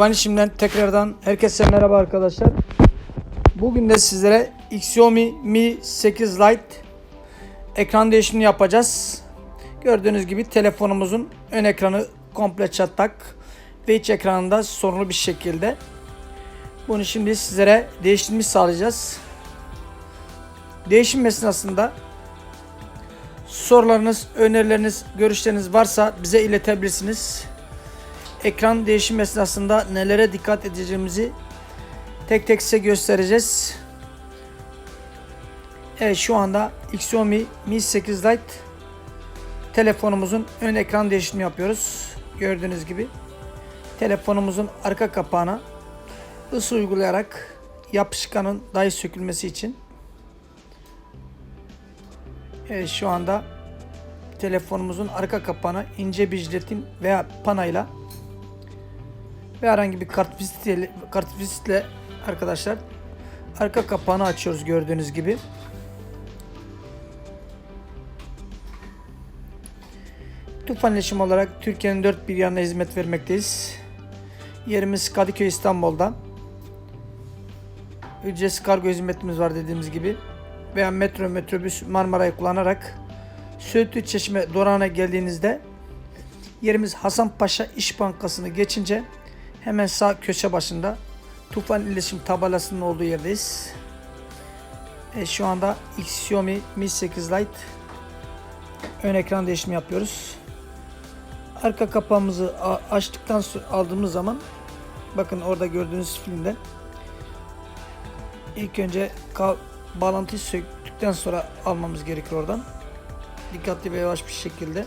Tufan işimden tekrardan herkese merhaba arkadaşlar. Bugün de sizlere Xiaomi Mi 8 Lite ekran değişimini yapacağız. Gördüğünüz gibi telefonumuzun ön ekranı komple çatlak ve iç ekranında sorunlu bir şekilde. Bunu şimdi sizlere değiştirmeyi sağlayacağız. Değişim esnasında sorularınız, önerileriniz, görüşleriniz varsa bize iletebilirsiniz. Ekran değişim esnasında nelere dikkat edeceğimizi tek tek size göstereceğiz. Evet şu anda Xiaomi Mi 8 Lite telefonumuzun ön ekran değişimi yapıyoruz. Gördüğünüz gibi telefonumuzun arka kapağına ısı uygulayarak yapışkanın dahi sökülmesi için Evet şu anda telefonumuzun arka kapağına ince bir jiletin veya panayla ve herhangi bir kart vizitle, kart vizitle arkadaşlar arka kapağını açıyoruz gördüğünüz gibi. Tufan İletişim olarak Türkiye'nin dört bir yanına hizmet vermekteyiz. Yerimiz Kadıköy İstanbul'da. Ücretsiz kargo hizmetimiz var dediğimiz gibi. Veya metro, metrobüs, Marmara'yı kullanarak Söğütlü Çeşme durağına geldiğinizde yerimiz Hasanpaşa İş Bankası'nı geçince hemen sağ köşe başında Tufan İletişim tabelasının olduğu yerdeyiz. E, şu anda Xiaomi Mi 8 Lite ön ekran değişimi yapıyoruz. Arka kapağımızı açtıktan sonra aldığımız zaman bakın orada gördüğünüz filmde ilk önce bağlantıyı söktükten sonra almamız gerekir oradan. Dikkatli ve yavaş bir şekilde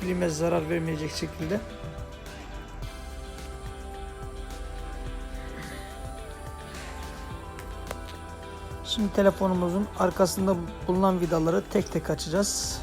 filme zarar vermeyecek şekilde. Şimdi telefonumuzun arkasında bulunan vidaları tek tek açacağız.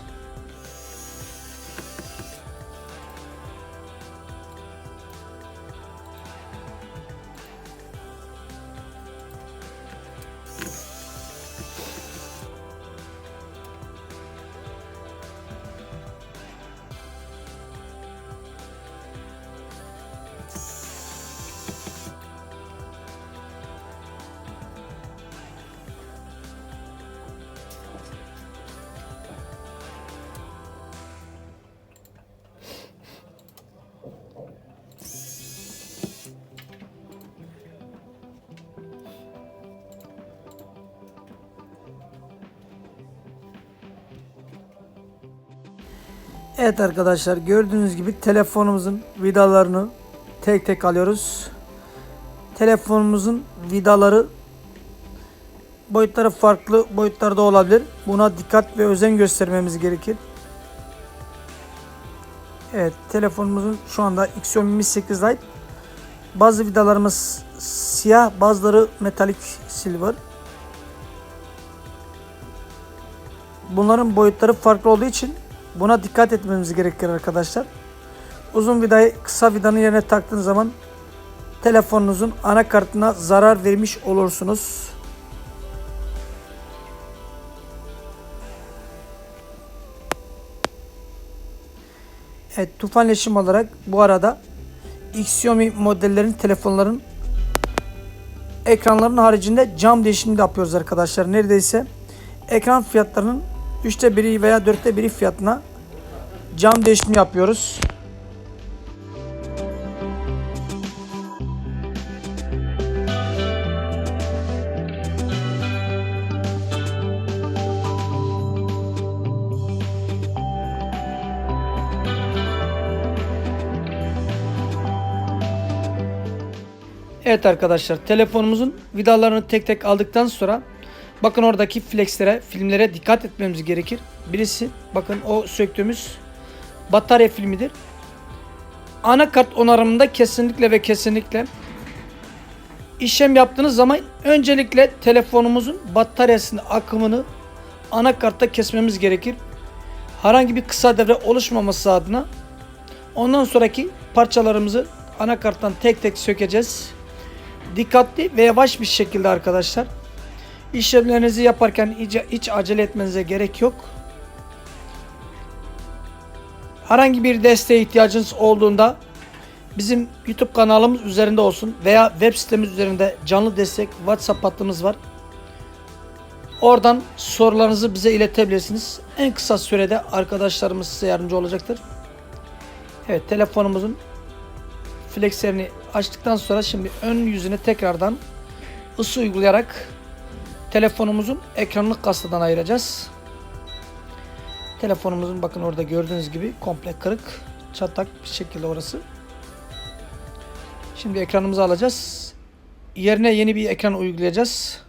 Evet arkadaşlar gördüğünüz gibi telefonumuzun vidalarını tek tek alıyoruz. Telefonumuzun vidaları boyutları farklı boyutlarda olabilir. Buna dikkat ve özen göstermemiz gerekir. Evet telefonumuzun şu anda Xiaomi Mi 8 Lite bazı vidalarımız siyah bazıları metalik silver. Bunların boyutları farklı olduğu için buna dikkat etmemiz gerekir arkadaşlar. Uzun vidayı kısa vidanın yerine taktığınız zaman telefonunuzun anakartına zarar vermiş olursunuz. Evet tufan iletişim olarak bu arada Xiaomi modellerin telefonların ekranların haricinde cam değişimi de yapıyoruz arkadaşlar. Neredeyse ekran fiyatlarının üçte biri veya dörtte biri fiyatına cam değişimi yapıyoruz. Evet arkadaşlar telefonumuzun vidalarını tek tek aldıktan sonra bakın oradaki flexlere, filmlere dikkat etmemiz gerekir. Birisi bakın o söktüğümüz batarya filmidir. Anakart onarımında kesinlikle ve kesinlikle işlem yaptığınız zaman öncelikle telefonumuzun bataryasının akımını anakartta kesmemiz gerekir. Herhangi bir kısa devre oluşmaması adına ondan sonraki parçalarımızı anakarttan tek tek sökeceğiz. Dikkatli ve yavaş bir şekilde arkadaşlar. İşlemlerinizi yaparken hiç, acele etmenize gerek yok. Herhangi bir desteğe ihtiyacınız olduğunda Bizim YouTube kanalımız üzerinde olsun veya web sitemiz üzerinde canlı destek WhatsApp hattımız var. Oradan sorularınızı bize iletebilirsiniz. En kısa sürede arkadaşlarımız size yardımcı olacaktır. Evet telefonumuzun flexlerini açtıktan sonra şimdi ön yüzüne tekrardan ısı uygulayarak telefonumuzun ekranını kasadan ayıracağız. Telefonumuzun bakın orada gördüğünüz gibi komple kırık, çatlak bir şekilde orası. Şimdi ekranımızı alacağız. Yerine yeni bir ekran uygulayacağız.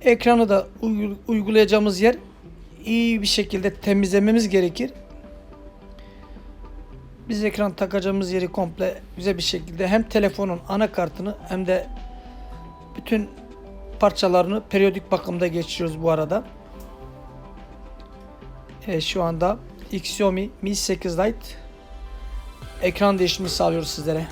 Ekranı da uy- uygulayacağımız yer iyi bir şekilde temizlememiz gerekir. Biz ekran takacağımız yeri komple güzel bir şekilde hem telefonun anakartını hem de bütün parçalarını periyodik bakımda geçiriyoruz bu arada. Evet şu anda Xiaomi Mi 8 Lite ekran değişimi sağlıyoruz sizlere.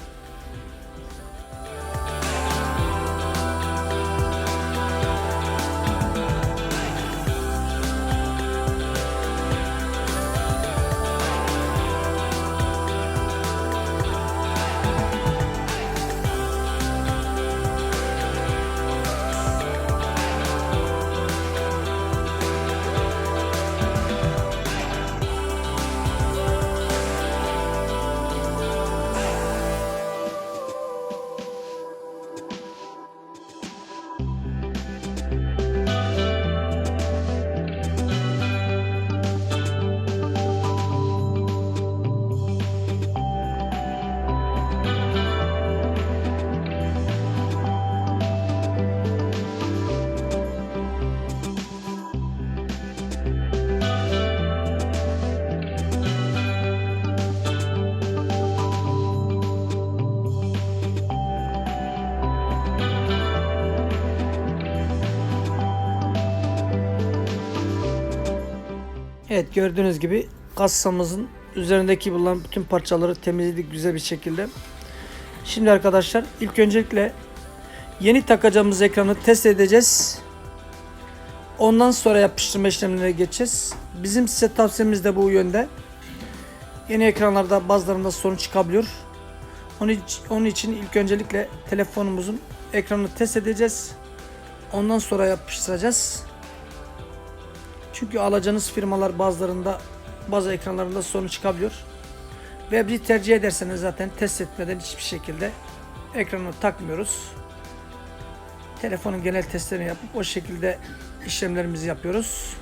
Evet gördüğünüz gibi kasamızın üzerindeki bulunan bütün parçaları temizledik güzel bir şekilde. Şimdi arkadaşlar ilk öncelikle yeni takacağımız ekranı test edeceğiz. Ondan sonra yapıştırma işlemlerine geçeceğiz. Bizim size tavsiyemiz de bu yönde. Yeni ekranlarda bazılarında sorun çıkabiliyor. Onun için ilk öncelikle telefonumuzun ekranını test edeceğiz. Ondan sonra yapıştıracağız. Çünkü alacağınız firmalar bazılarında bazı ekranlarında sorun çıkabiliyor. Ve bizi tercih ederseniz zaten test etmeden hiçbir şekilde ekranı takmıyoruz. Telefonun genel testlerini yapıp o şekilde işlemlerimizi yapıyoruz.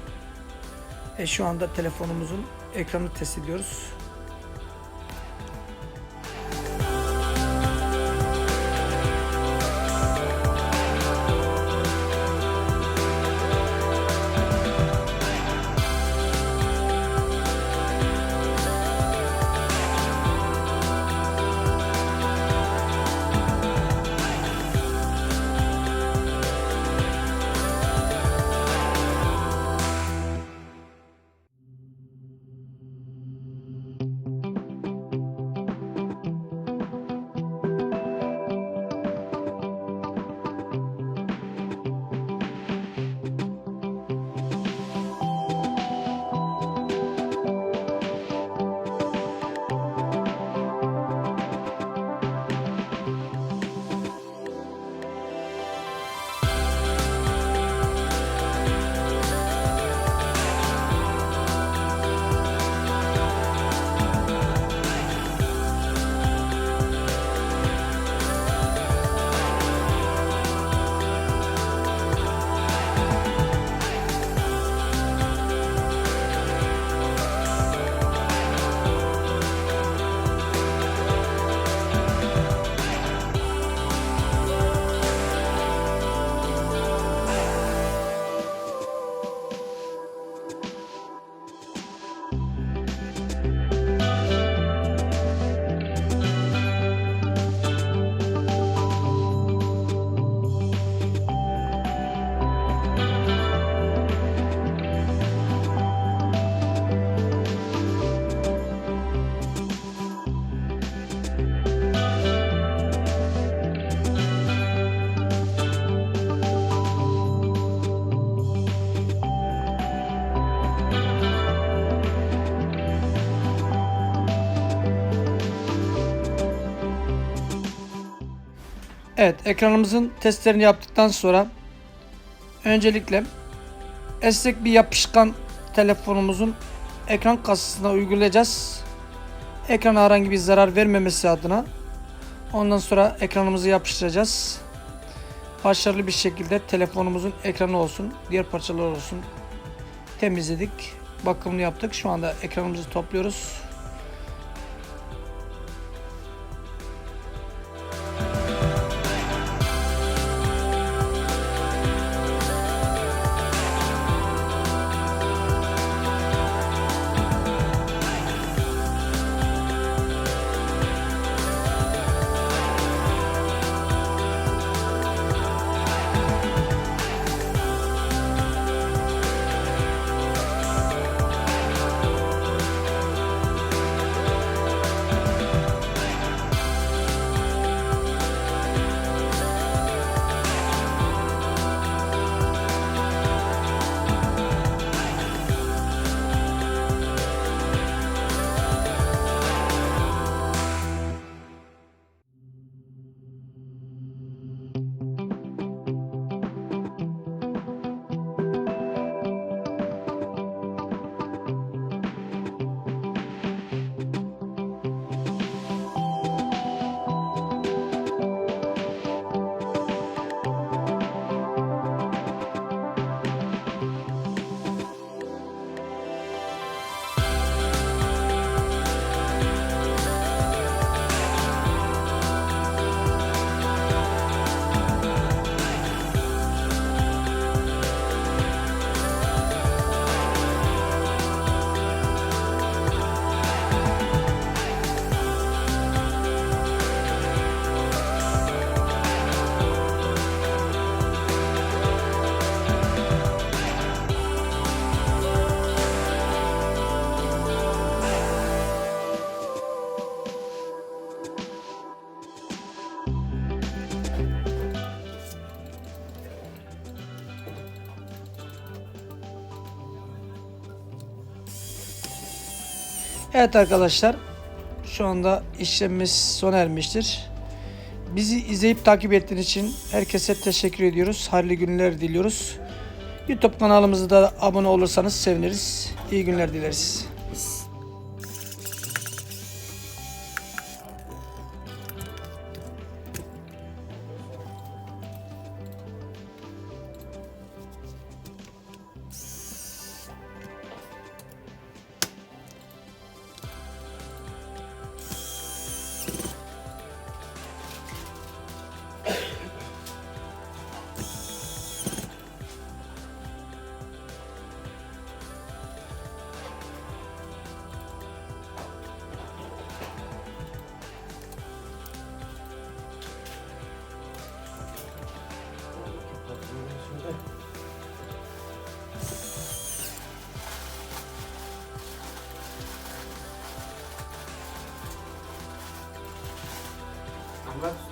E şu anda telefonumuzun ekranını test ediyoruz. Evet ekranımızın testlerini yaptıktan sonra öncelikle esnek bir yapışkan telefonumuzun ekran kasasına uygulayacağız. Ekrana herhangi bir zarar vermemesi adına. Ondan sonra ekranımızı yapıştıracağız. Başarılı bir şekilde telefonumuzun ekranı olsun, diğer parçalar olsun temizledik. Bakımını yaptık. Şu anda ekranımızı topluyoruz. Evet arkadaşlar şu anda işlemimiz sona ermiştir. Bizi izleyip takip ettiğiniz için herkese teşekkür ediyoruz. Hayırlı günler diliyoruz. YouTube kanalımıza da abone olursanız seviniriz. İyi günler dileriz.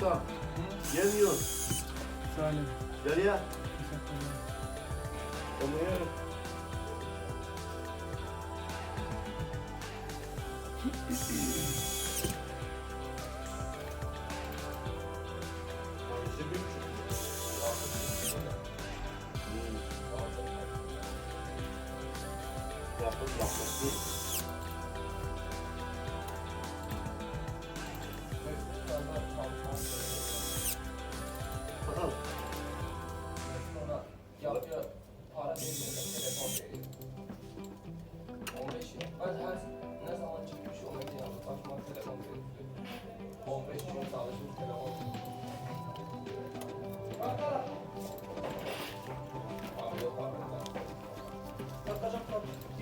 Usta. Yemiyor. Salim. Yarıya. Tamam. Yapın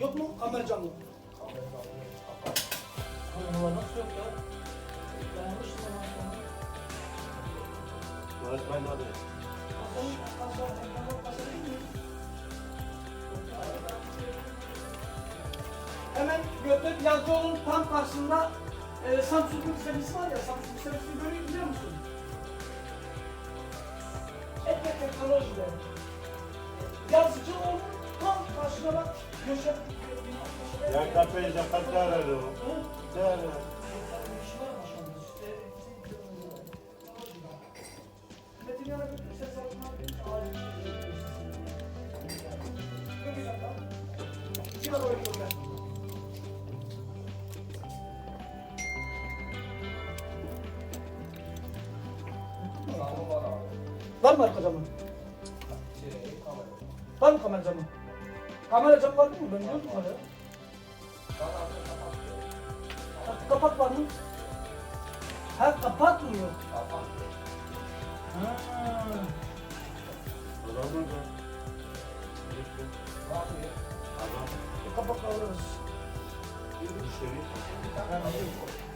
yok mu kamera canlı? Kameralar nasıl yok ya? Ben sonra. Öğretmen adı. Hemen Gökte Plancıoğlu'nun tam karşısında e, Samsung servis var ya, Samsung servisini böyle biliyor musun? E, Etme teknolojide. Yazıcı oldu, tam karşına bak, köşe. Ya kafeyi de kaçar o. Değer. Thank you. Var mı? Şey, kamera. Var mı kamera camı? Kamera camı var mi? Ben gördüm kamera. Kapak var mı? Ha kapak mı yok? Kapattım. Ha. Bu kapakla alırız. Müşteri.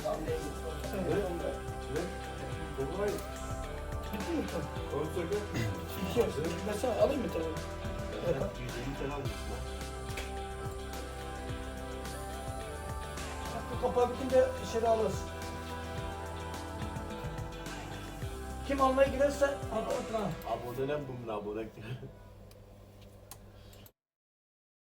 Tam değil. Ne? Bitti mi sen? Şey sana alayım mı telefonu? Evet. Yüzünü sen almışsın. Bak, Bu kapağı bitince şeyde alırız. Kim almaya arkadaşlar. Abone ne bunun abone?